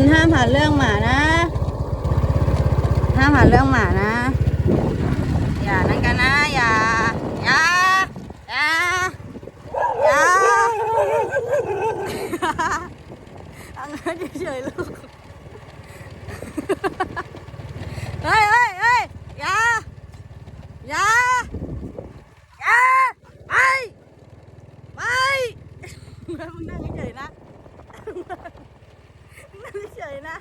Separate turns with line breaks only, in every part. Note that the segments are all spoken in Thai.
นห้ามหาเรื่องหมานะ ห้ามหาเรื่องหมานะ อย่านั่นกันนะ อย่า อย่า อย่า อย่าอังเงินเฉยๆลูก เฮ้ยเฮ้ยเฮ้ยอย่า อย่า อย่า ไป ไปมึงนั่งเฉยๆนะนั่ง เฉยนะ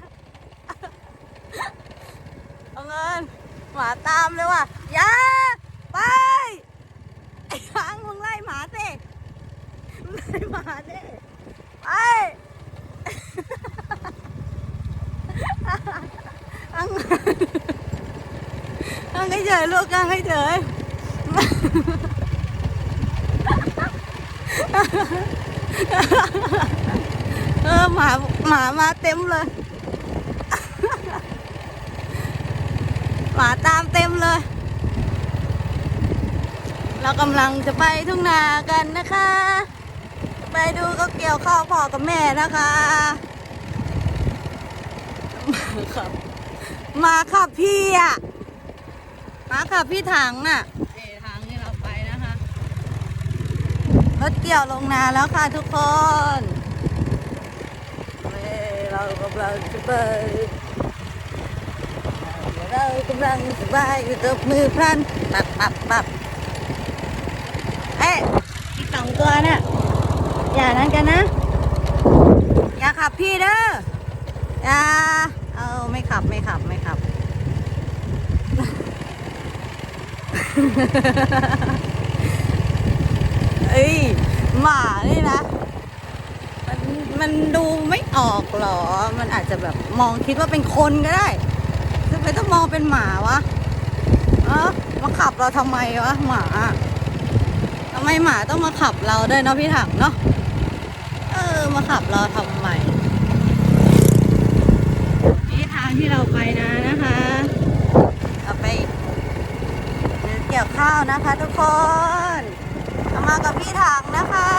เอาเงินหมาตามเลยว่ะอย่าไปไอ้ช้างมึงไล่หมาสิมึงไล่หมาสิไปอังอังให้เฉยลูกอังให้เฉย เออหมาหมามาเต็มเลย หมาตามเต็มเลย เรากำลังจะไปทุ่งนากันนะคะ ไปดูก็เกี่ยวข้าวพ่อกับแม่นะคะมาครับ มาขับพี่อะ มาขับพี่ถังน่ะเอทางที่เราไปนะคะ รถเกี่ยวลงนาแล้วค่ะทุกคนเอ้เรา กำลังจะไปเรากำลังสบายอยู่กับมือพลันปับปับปับเอ๊ะอีกสองตัวเนี่ยอย่านั้นกันนะ อย่าขับพี่เด้ออย่าเอาไม่ขับไม่ขับไม่ขับเอ้ยหมานี่นะ มันดูไม่ออกหรอ มันอาจจะแบบมองคิดว่าเป็นคนก็ได้ทำไมต้องมองเป็นหมาวะเออมาขับเราทำไมวะหมาทำไมหมาต้องมาขับเราด้วยเนาะพี่ถังเนาะ เออ มาขับเราทำไม นี่ทางที่เราไปนะนะคะเราไปเกี่ยวข้าวนะคะทุกคนเอามากับพี่ถังนะคะ